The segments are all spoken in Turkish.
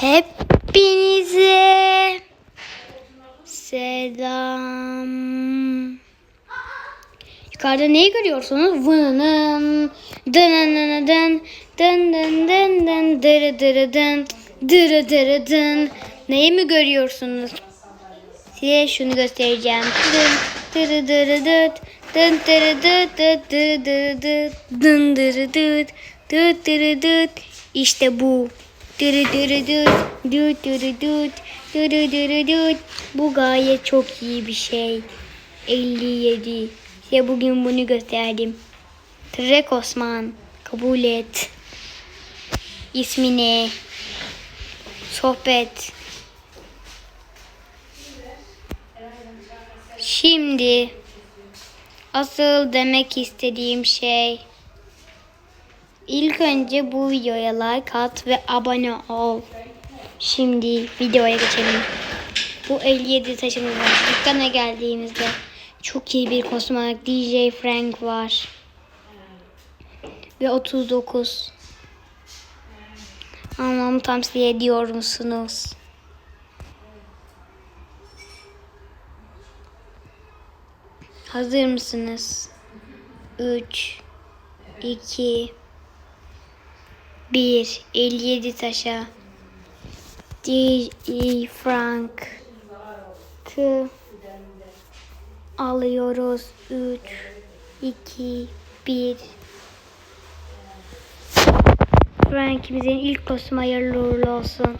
Hepinize selam. Yukarıda neyi görüyorsunuz? Vınının dın dın dın dın dın dın dırı dırı dın dırı dırı dın. Neyi mi görüyorsunuz? Size şunu göstereceğim. Dın dırı dırı dıt dın dırı dıt dıt dırı dırı dıt dın dırı dıt dıt dırı dıt. İşte bu. Dıt. Bu gayet çok iyi bir şey. 57. Size bugün bunu gösterdim. Trek Osman. Kabul et. İsmini. Sohbet. Şimdi asıl demek istediğim şey ilk önce bu videoya like at ve abone ol. Şimdi videoya geçelim. Bu 57 taşımız var. Dükkana geldiğimizde çok iyi bir kostüm DJ Frank var. Ve 39. Anlamı tavsiye ediyor musunuz? Hazır mısınız? 3 2 1 57 taşa D.E. Frank K alıyoruz 3 2 1 Frank'imizin ilk kostümü hayırlı uğurlu olsun.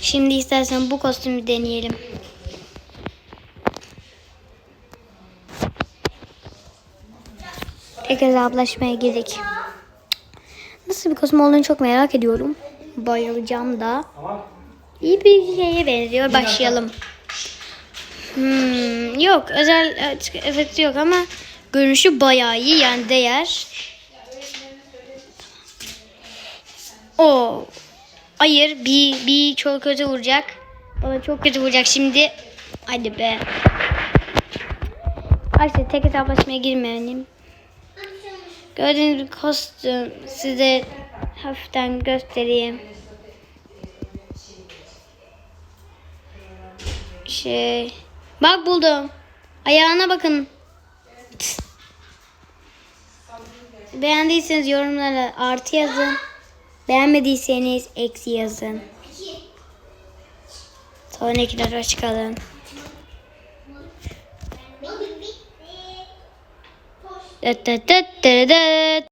Şimdi istersen bu kostümü deneyelim. Tekrar hesaplaşmaya girdik. Nasıl bir kostüm olduğunu çok merak ediyorum. Bayılacağım da. İyi bir şeye benziyor. Başlayalım. Hmm, yok özel efekti yok ama görünüşü bayağı iyi yani değer. O hayır bir bir çok kötü vuracak. Bana çok kötü vuracak şimdi. Hadi be. Arkadaşlar tek hesaplaşmaya girmeyelim. Gördüğünüz bir kostüm size hafiften göstereyim. Şey. Bak buldum. Ayağına bakın. Beğendiyseniz yorumlara artı yazın. Beğenmediyseniz eksi yazın. Sonrakiler hoş kalın. Dıt dıt dıt dıt dıt.